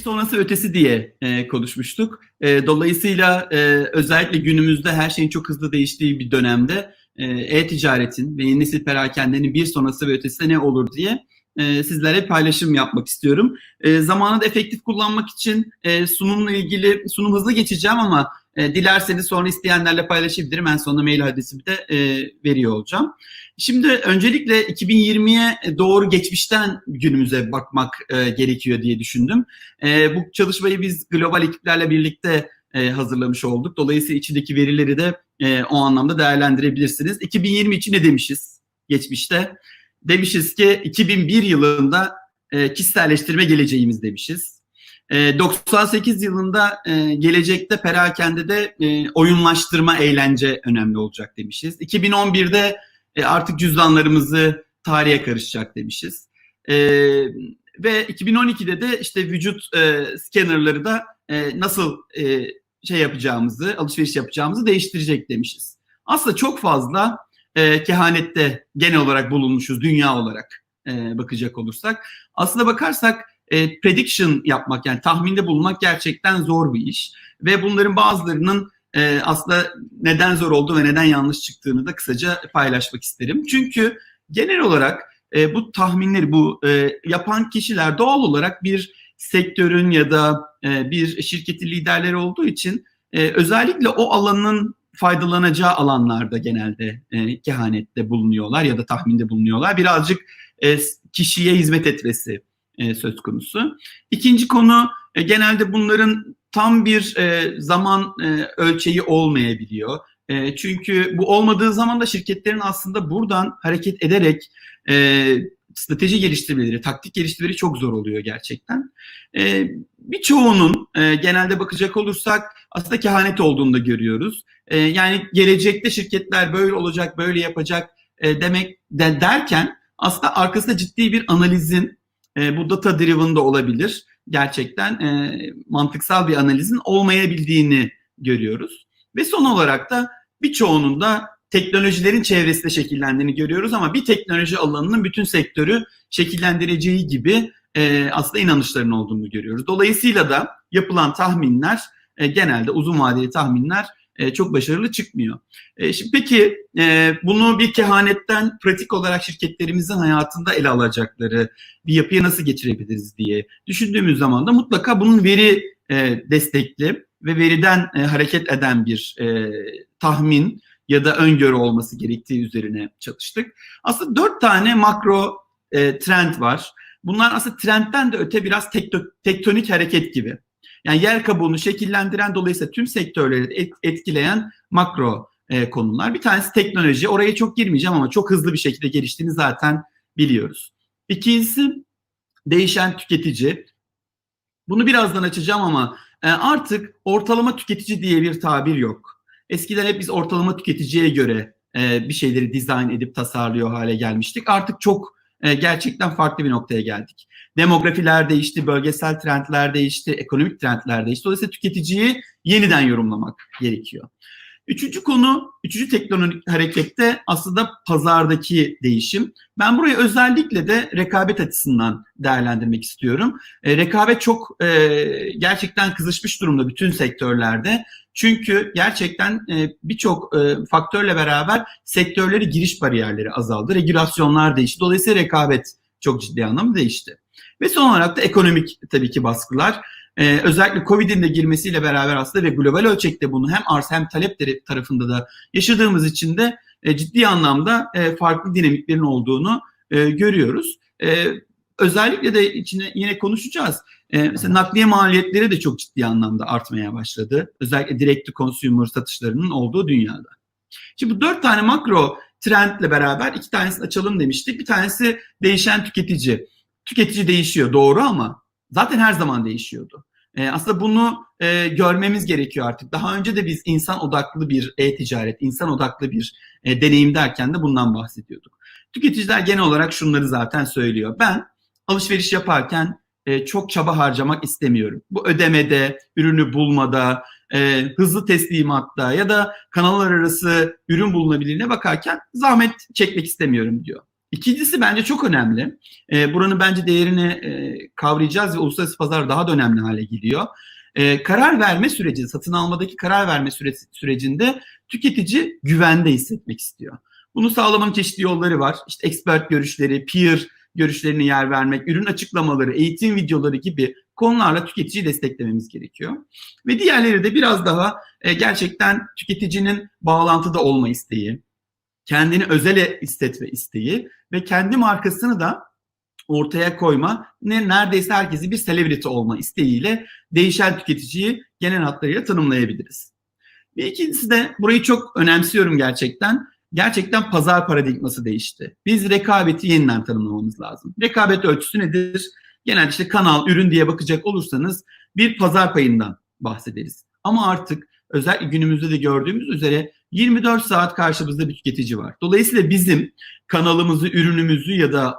sonrası ötesi diye e, konuşmuştuk. E, dolayısıyla e, özellikle günümüzde her şeyin çok hızlı değiştiği bir dönemde e, e-ticaretin ve yeni nesil perakendenin bir sonrası ve ötesi ne olur diye e, sizlere paylaşım yapmak istiyorum. E, zamanı da efektif kullanmak için e, sunumla ilgili sunum hızlı geçeceğim ama e, dilerseniz sonra isteyenlerle paylaşabilirim. En sonunda mail adresimi de e, veriyor olacağım. Şimdi öncelikle 2020'ye doğru geçmişten günümüze bakmak e, gerekiyor diye düşündüm. E, bu çalışmayı biz global ekiplerle birlikte e, hazırlamış olduk. Dolayısıyla içindeki verileri de e, o anlamda değerlendirebilirsiniz. 2020 için ne demişiz geçmişte? Demişiz ki 2001 yılında e, kişiselleştirme geleceğimiz demişiz. E, 98 yılında gelecekte perakende de e, oyunlaştırma, eğlence önemli olacak demişiz. 2011'de e, artık cüzdanlarımızı tarihe karışacak demişiz. E, ve 2012'de de işte vücut e, scannerları da e, nasıl şey yapacağımızı, alışveriş yapacağımızı değiştirecek demişiz. Aslında çok fazla e, kehanette genel olarak bulunmuşuz dünya olarak bakacak olursak. Aslında bakarsak e, prediction yapmak yani tahminde bulunmak gerçekten zor bir iş. Ve bunların bazılarının e, aslında neden zor olduğu ve neden yanlış çıktığını da kısaca paylaşmak isterim. Çünkü genel olarak e, bu tahminleri bu e, yapan kişiler doğal olarak bir sektörün ya da e, bir şirketin liderleri olduğu için e, özellikle o alanın faydalanacağı alanlarda genelde e, kehanette bulunuyorlar ya da tahminde bulunuyorlar. Birazcık e, kişiye hizmet etmesi e, söz konusu. İkinci konu e, genelde bunların tam bir e, zaman ölçeği olmayabiliyor. Çünkü bu olmadığı zaman da şirketlerin aslında buradan hareket ederek strateji geliştirmeleri, taktik geliştirmeleri çok zor oluyor gerçekten. Birçoğunun genelde bakacak olursak aslında kehanet olduğunu da görüyoruz. Yani gelecekte şirketler böyle olacak, böyle yapacak demek de derken aslında arkasında ciddi bir analizin e, bu data driven da olabilir. Gerçekten e, mantıksal bir analizin olmayabildiğini görüyoruz. Ve son olarak da birçoğunun da teknolojilerin çevresinde şekillendiğini görüyoruz ama bir teknoloji alanının bütün sektörü şekillendireceği gibi e, aslında inanışların olduğunu görüyoruz. Dolayısıyla da yapılan tahminler e, genelde uzun vadeli tahminler e, çok başarılı çıkmıyor. E, şimdi peki e, bunu bir kehanetten pratik olarak şirketlerimizin hayatında ele alacakları bir yapıya nasıl geçirebiliriz diye düşündüğümüz zaman da mutlaka bunun veri e, destekli ve veriden e, hareket eden bir e, tahmin ya da öngörü olması gerektiği üzerine çalıştık. Aslında dört tane makro e, trend var. Bunlar aslında trendten de öte biraz tekto, tektonik hareket gibi. Yani yer kabuğunu şekillendiren dolayısıyla tüm sektörleri etkileyen makro e, konular. Bir tanesi teknoloji. Oraya çok girmeyeceğim ama çok hızlı bir şekilde geliştiğini zaten biliyoruz. İkincisi değişen tüketici. Bunu birazdan açacağım ama e, artık ortalama tüketici diye bir tabir yok. Eskiden hep biz ortalama tüketiciye göre e, bir şeyleri dizayn edip tasarlıyor hale gelmiştik. Artık çok e, gerçekten farklı bir noktaya geldik. Demografiler değişti, bölgesel trendler değişti, ekonomik trendler değişti. Dolayısıyla tüketiciyi yeniden yorumlamak gerekiyor. Üçüncü konu, üçüncü teknolojik harekette aslında pazardaki değişim. Ben burayı özellikle de rekabet açısından değerlendirmek istiyorum. E, rekabet çok e, gerçekten kızışmış durumda bütün sektörlerde. Çünkü gerçekten e, birçok e, faktörle beraber sektörleri giriş bariyerleri azaldı. Regülasyonlar değişti. Dolayısıyla rekabet çok ciddi anlamda değişti. Ve son olarak da ekonomik tabii ki baskılar. Ee, özellikle Covid'in de girmesiyle beraber aslında ve global ölçekte bunu hem arz hem talep tarafında da yaşadığımız için de e, ciddi anlamda e, farklı dinamiklerin olduğunu e, görüyoruz. E, özellikle de içine yine konuşacağız. E, mesela nakliye maliyetleri de çok ciddi anlamda artmaya başladı. Özellikle direct to consumer satışlarının olduğu dünyada. Şimdi bu dört tane makro trendle beraber iki tanesini açalım demiştik. Bir tanesi değişen tüketici. Tüketici değişiyor doğru ama zaten her zaman değişiyordu. E, aslında bunu e, görmemiz gerekiyor artık. Daha önce de biz insan odaklı bir e-ticaret, insan odaklı bir e, deneyim derken de bundan bahsediyorduk. Tüketiciler genel olarak şunları zaten söylüyor. Ben alışveriş yaparken e, çok çaba harcamak istemiyorum. Bu ödemede, ürünü bulmada, e, hızlı teslimatta ya da kanallar arası ürün bulunabilirliğine bakarken zahmet çekmek istemiyorum diyor. İkincisi bence çok önemli. E, buranın bence değerini e, kavrayacağız ve uluslararası pazar daha da önemli hale geliyor. E, karar verme süreci, satın almadaki karar verme süre, sürecinde tüketici güvende hissetmek istiyor. Bunu sağlamanın çeşitli yolları var. İşte expert görüşleri, peer görüşlerine yer vermek, ürün açıklamaları, eğitim videoları gibi konularla tüketiciyi desteklememiz gerekiyor. Ve diğerleri de biraz daha e, gerçekten tüketicinin bağlantıda olma isteği, kendini özele hissetme isteği ve kendi markasını da ortaya koyma, ne neredeyse herkesi bir celebrity olma isteğiyle değişen tüketiciyi genel hatlarıyla tanımlayabiliriz. Bir ikincisi de burayı çok önemsiyorum gerçekten. Gerçekten pazar paradigması değişti. Biz rekabeti yeniden tanımlamamız lazım. Rekabet ölçüsü nedir? Genelde işte kanal, ürün diye bakacak olursanız bir pazar payından bahsederiz. Ama artık özellikle günümüzde de gördüğümüz üzere 24 saat karşımızda bir tüketici var. Dolayısıyla bizim kanalımızı, ürünümüzü ya da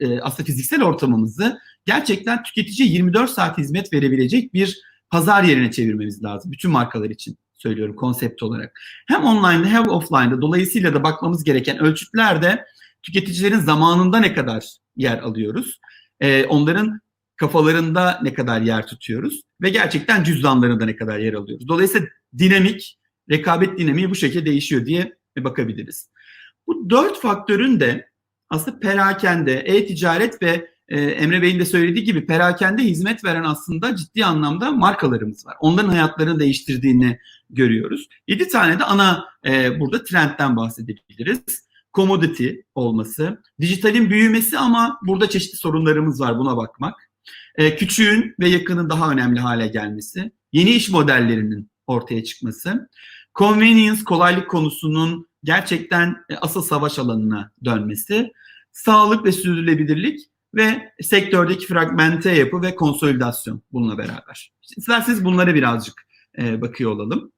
e, aslında fiziksel ortamımızı gerçekten tüketiciye 24 saat hizmet verebilecek bir pazar yerine çevirmemiz lazım. Bütün markalar için söylüyorum konsept olarak. Hem online'da hem offline'da dolayısıyla da bakmamız gereken ölçütler de tüketicilerin zamanında ne kadar yer alıyoruz. Ee, onların kafalarında ne kadar yer tutuyoruz ve gerçekten cüzdanlarında ne kadar yer alıyoruz. Dolayısıyla dinamik, rekabet dinamiği bu şekilde değişiyor diye bakabiliriz. Bu dört faktörün de aslında perakende, e-ticaret ve e, Emre Bey'in de söylediği gibi perakende hizmet veren aslında ciddi anlamda markalarımız var. Onların hayatlarını değiştirdiğini görüyoruz. Yedi tane de ana e, burada trendten bahsedebiliriz. Commodity olması, dijitalin büyümesi ama burada çeşitli sorunlarımız var buna bakmak. E, küçüğün ve yakının daha önemli hale gelmesi, yeni iş modellerinin ortaya çıkması, convenience, kolaylık konusunun gerçekten e, asıl savaş alanına dönmesi, sağlık ve sürdürülebilirlik ve sektördeki fragmente yapı ve konsolidasyon bununla beraber. İsterseniz bunlara birazcık e, bakıyor olalım.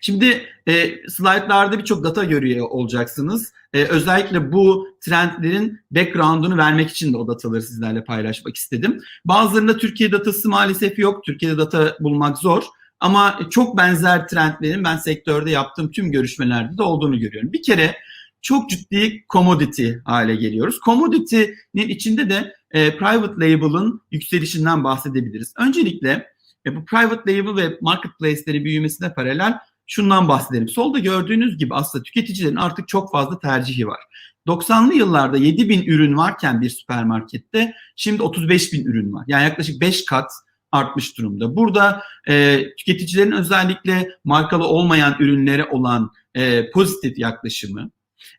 Şimdi e, slaytlarda birçok data görüyor olacaksınız. E, özellikle bu trendlerin background'unu vermek için de o dataları sizlerle paylaşmak istedim. Bazılarında Türkiye datası maalesef yok. Türkiye'de data bulmak zor. Ama çok benzer trendlerin ben sektörde yaptığım tüm görüşmelerde de olduğunu görüyorum. Bir kere çok ciddi commodity hale geliyoruz. Commodity'nin içinde de e, private label'ın yükselişinden bahsedebiliriz. Öncelikle e, bu private label ve marketplace'lerin büyümesine paralel şundan bahsedelim. Solda gördüğünüz gibi aslında tüketicilerin artık çok fazla tercihi var. 90'lı yıllarda 7 bin ürün varken bir süpermarkette şimdi 35 bin ürün var. Yani yaklaşık 5 kat artmış durumda. Burada e, tüketicilerin özellikle markalı olmayan ürünlere olan e, pozitif yaklaşımı,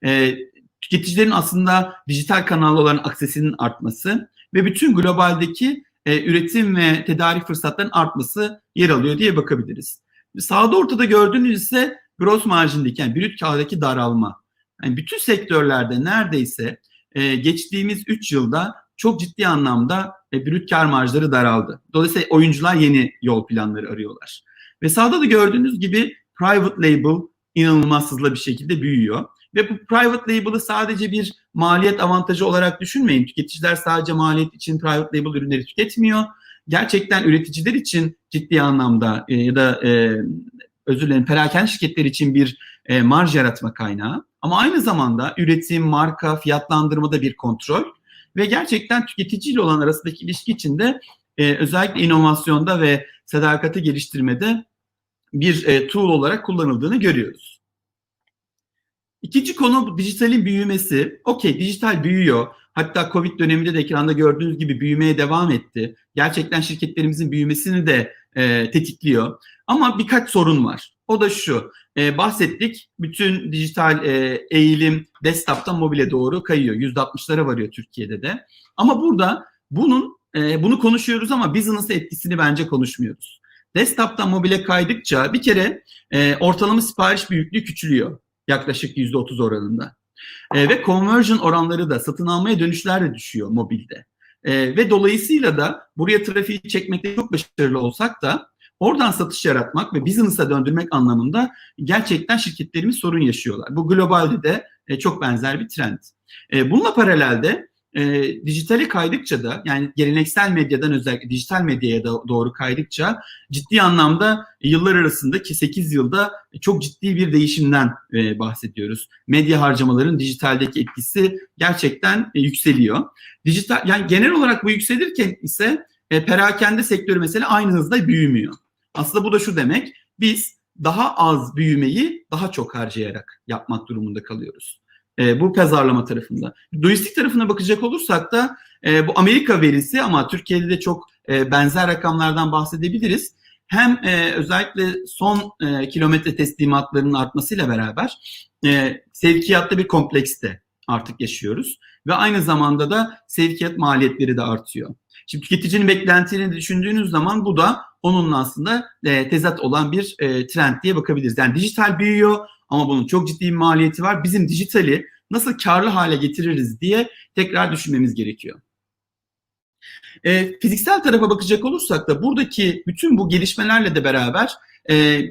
e, tüketicilerin aslında dijital kanallara aksesinin artması ve bütün globaldeki e, üretim ve tedarik fırsatlarının artması yer alıyor diye bakabiliriz. Sağda ortada gördüğünüz ise gross marjindeki yani brüt kârdaki daralma. Yani bütün sektörlerde neredeyse e, geçtiğimiz 3 yılda çok ciddi anlamda e, brüt kar marjları daraldı. Dolayısıyla oyuncular yeni yol planları arıyorlar. Ve sağda da gördüğünüz gibi private label inanılmaz hızlı bir şekilde büyüyor. Ve bu private label'ı sadece bir maliyet avantajı olarak düşünmeyin. Tüketiciler sadece maliyet için private label ürünleri tüketmiyor. Gerçekten üreticiler için ciddi anlamda e, ya da e, özür dilerim perakende şirketler için bir e, marj yaratma kaynağı. Ama aynı zamanda üretim, marka, fiyatlandırmada bir kontrol ve gerçekten tüketiciyle olan arasındaki ilişki içinde e, özellikle inovasyonda ve sadakati geliştirmede bir e, tool olarak kullanıldığını görüyoruz. İkinci konu dijitalin büyümesi. Okey dijital büyüyor. Hatta Covid döneminde de ekranda gördüğünüz gibi büyümeye devam etti. Gerçekten şirketlerimizin büyümesini de e, tetikliyor. Ama birkaç sorun var. O da şu. E, bahsettik. Bütün dijital e, eğilim desktop'tan mobile doğru kayıyor. %60'lara varıyor Türkiye'de de. Ama burada bunun e, bunu konuşuyoruz ama business etkisini bence konuşmuyoruz. Desktop'tan mobile kaydıkça bir kere e, ortalama sipariş büyüklüğü küçülüyor. Yaklaşık %30 oranında. E, ve conversion oranları da satın almaya dönüşler de düşüyor mobilde. E, ve dolayısıyla da buraya trafiği çekmekte çok başarılı olsak da oradan satış yaratmak ve business'a döndürmek anlamında gerçekten şirketlerimiz sorun yaşıyorlar. Bu globalde de e, çok benzer bir trend. E, bununla paralelde e, dijitale kaydıkça da yani geleneksel medyadan özellikle dijital medyaya da doğru kaydıkça ciddi anlamda yıllar arasındaki 8 yılda çok ciddi bir değişimden e, bahsediyoruz. Medya harcamaların dijitaldeki etkisi gerçekten e, yükseliyor. Dijital yani genel olarak bu yükselirken ise e, perakende sektörü mesela aynı hızda büyümüyor. Aslında bu da şu demek. Biz daha az büyümeyi daha çok harcayarak yapmak durumunda kalıyoruz. E, bu pazarlama tarafında. Lojistik tarafına bakacak olursak da e, bu Amerika verisi ama Türkiye'de de çok e, benzer rakamlardan bahsedebiliriz. Hem e, özellikle son e, kilometre teslimatlarının artmasıyla beraber e, sevkiyatta bir komplekste artık yaşıyoruz. Ve aynı zamanda da sevkiyat maliyetleri de artıyor. Şimdi tüketicinin beklentilerini düşündüğünüz zaman bu da onunla aslında e, tezat olan bir e, trend diye bakabiliriz. Yani dijital büyüyor ama bunun çok ciddi bir maliyeti var. Bizim dijitali nasıl karlı hale getiririz diye tekrar düşünmemiz gerekiyor. E, fiziksel tarafa bakacak olursak da buradaki bütün bu gelişmelerle de beraber e,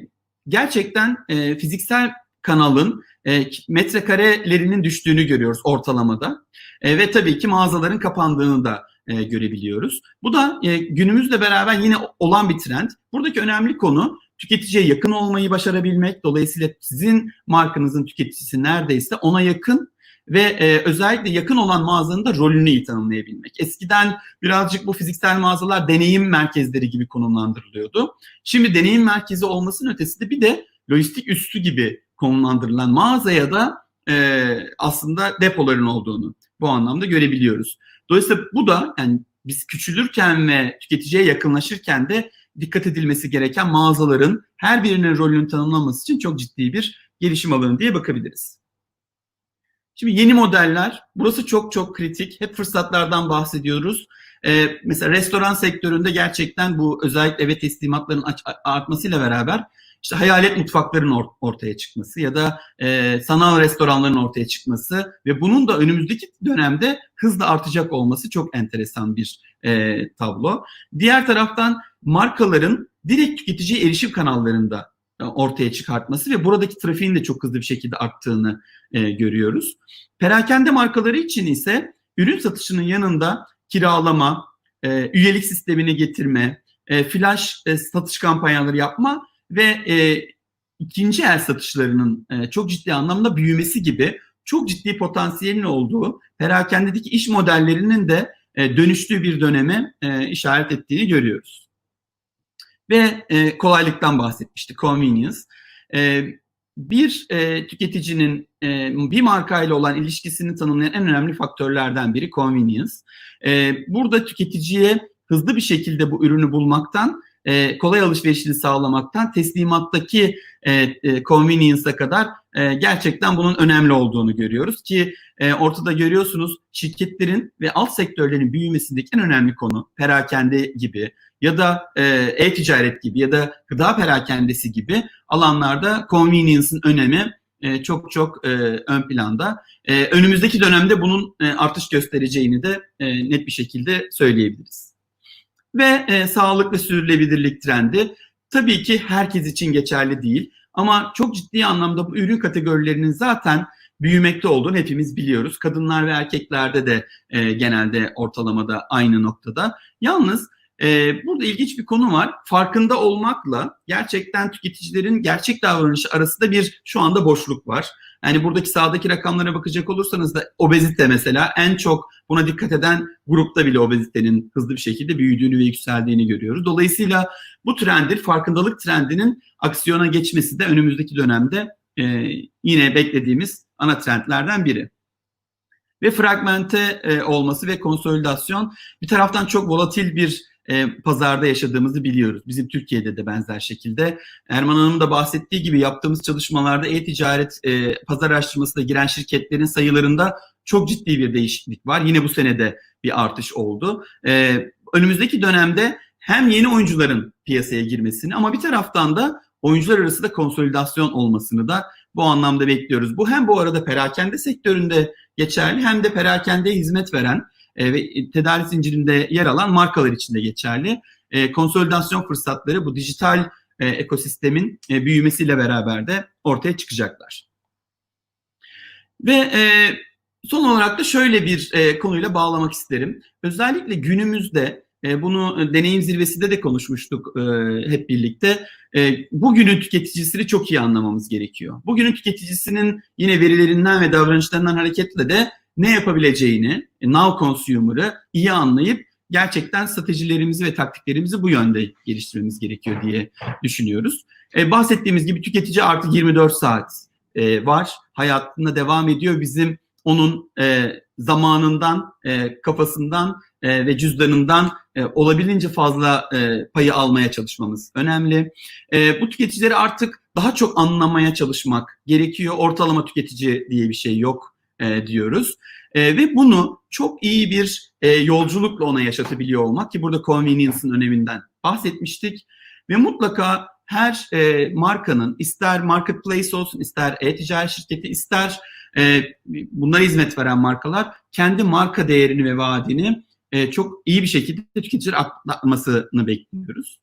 gerçekten e, fiziksel kanalın e, metrekarelerinin düştüğünü görüyoruz ortalamada. E, ve tabii ki mağazaların kapandığını da e, görebiliyoruz. Bu da e, günümüzle beraber yine olan bir trend. Buradaki önemli konu tüketiciye yakın olmayı başarabilmek. Dolayısıyla sizin markanızın tüketicisi neredeyse ona yakın ve e, özellikle yakın olan mağazanın da rolünü iyi tanımlayabilmek. Eskiden birazcık bu fiziksel mağazalar deneyim merkezleri gibi konumlandırılıyordu. Şimdi deneyim merkezi olmasının ötesinde bir de lojistik üssü gibi konumlandırılan mağazaya da e, aslında depoların olduğunu bu anlamda görebiliyoruz. Dolayısıyla bu da yani biz küçülürken ve tüketiciye yakınlaşırken de dikkat edilmesi gereken mağazaların her birinin rolünün tanımlanması için çok ciddi bir gelişim alanı diye bakabiliriz. Şimdi yeni modeller, burası çok çok kritik. Hep fırsatlardan bahsediyoruz. Ee, mesela restoran sektöründe gerçekten bu özellikle eve teslimatların artmasıyla beraber işte hayalet mutfakların or- ortaya çıkması ya da e, sanal restoranların ortaya çıkması ve bunun da önümüzdeki dönemde hızla artacak olması çok enteresan bir e, tablo. Diğer taraftan markaların direkt tüketiciye erişim kanallarında e, ortaya çıkartması ve buradaki trafiğin de çok hızlı bir şekilde arttığını e, görüyoruz. Perakende markaları için ise ürün satışının yanında kiralama, e, üyelik sistemini getirme, e, flash e, satış kampanyaları yapma ve e, ikinci el satışlarının e, çok ciddi anlamda büyümesi gibi çok ciddi potansiyelin olduğu perakendedeki iş modellerinin de e, dönüştüğü bir döneme e, işaret ettiğini görüyoruz. Ve e, kolaylıktan bahsetmiştik, convenience. E, bir e, tüketicinin e, bir markayla olan ilişkisini tanımlayan en önemli faktörlerden biri convenience. E, burada tüketiciye hızlı bir şekilde bu ürünü bulmaktan e, kolay alışverişini sağlamaktan teslimattaki e, e, convenience'a kadar e, gerçekten bunun önemli olduğunu görüyoruz ki e, ortada görüyorsunuz şirketlerin ve alt sektörlerin büyümesindeki en önemli konu perakende gibi ya da e, e-ticaret gibi ya da gıda perakendesi gibi alanlarda convenience'ın önemi e, çok çok e, ön planda. E, önümüzdeki dönemde bunun e, artış göstereceğini de e, net bir şekilde söyleyebiliriz ve e, sağlık ve sürdürülebilirlik trendi tabii ki herkes için geçerli değil ama çok ciddi anlamda bu ürün kategorilerinin zaten büyümekte olduğunu hepimiz biliyoruz. Kadınlar ve erkeklerde de e, genelde ortalamada aynı noktada. Yalnız e, burada ilginç bir konu var. Farkında olmakla gerçekten tüketicilerin gerçek davranışı arasında bir şu anda boşluk var. Yani buradaki sağdaki rakamlara bakacak olursanız da obezite mesela en çok buna dikkat eden grupta bile obezitenin hızlı bir şekilde büyüdüğünü ve yükseldiğini görüyoruz. Dolayısıyla bu trendin, farkındalık trendinin aksiyona geçmesi de önümüzdeki dönemde e, yine beklediğimiz ana trendlerden biri ve fragmente e, olması ve konsolidasyon bir taraftan çok volatil bir e, pazarda yaşadığımızı biliyoruz. Bizim Türkiye'de de benzer şekilde. Erman Hanım da bahsettiği gibi yaptığımız çalışmalarda e-ticaret e, pazar araştırmasına giren şirketlerin sayılarında çok ciddi bir değişiklik var. Yine bu senede bir artış oldu. E, önümüzdeki dönemde hem yeni oyuncuların piyasaya girmesini ama bir taraftan da oyuncular arasında konsolidasyon olmasını da bu anlamda bekliyoruz. Bu hem bu arada perakende sektöründe geçerli hem de perakendeye hizmet veren e, ve tedarik zincirinde yer alan markalar için de geçerli. E, konsolidasyon fırsatları bu dijital e, ekosistemin e, büyümesiyle beraber de ortaya çıkacaklar. Ve e, Son olarak da şöyle bir e, konuyla bağlamak isterim. Özellikle günümüzde e, bunu e, deneyim zirvesinde de konuşmuştuk e, hep birlikte. E, bugünün tüketicisini çok iyi anlamamız gerekiyor. Bugünün tüketicisinin yine verilerinden ve davranışlarından hareketle de ne yapabileceğini, e, now consumer'ı iyi anlayıp gerçekten stratejilerimizi ve taktiklerimizi bu yönde geliştirmemiz gerekiyor diye düşünüyoruz. E, bahsettiğimiz gibi tüketici artık 24 saat e, var. Hayatında devam ediyor. Bizim onun e, zamanından, e, kafasından e, ve cüzdanından e, olabildiğince fazla e, payı almaya çalışmamız önemli. E, bu tüketicileri artık daha çok anlamaya çalışmak gerekiyor. Ortalama tüketici diye bir şey yok e, diyoruz. E, ve bunu çok iyi bir e, yolculukla ona yaşatabiliyor olmak ki burada convenience'ın öneminden bahsetmiştik. Ve mutlaka her e, markanın ister marketplace olsun, ister e-ticaret şirketi, ister e, bunlara hizmet veren markalar kendi marka değerini ve vaadini e, çok iyi bir şekilde tüketiciler atlatmasını bekliyoruz.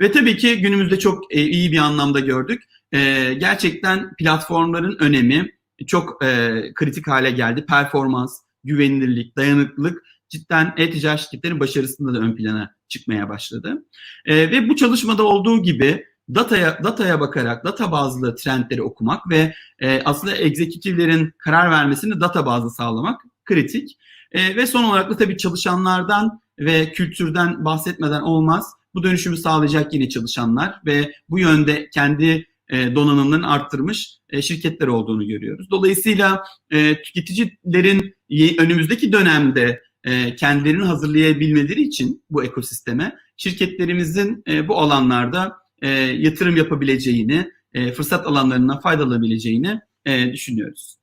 Ve tabii ki günümüzde çok e, iyi bir anlamda gördük. E, gerçekten platformların önemi çok e, kritik hale geldi. Performans, güvenilirlik, dayanıklılık cidden e-ticaret şirketlerin başarısında da ön plana çıkmaya başladı. E, ve bu çalışmada olduğu gibi dataya dataya bakarak data bazlı trendleri okumak ve e, aslında egzekütiflerin karar vermesini data bazlı sağlamak kritik. E, ve son olarak da tabii çalışanlardan ve kültürden bahsetmeden olmaz. Bu dönüşümü sağlayacak yine çalışanlar ve bu yönde kendi e, donanımlarını arttırmış e, şirketler olduğunu görüyoruz. Dolayısıyla e, tüketicilerin önümüzdeki dönemde e, kendilerini hazırlayabilmeleri için bu ekosisteme şirketlerimizin bu alanlarda yatırım yapabileceğini, fırsat alanlarından faydalanabileceğini düşünüyoruz.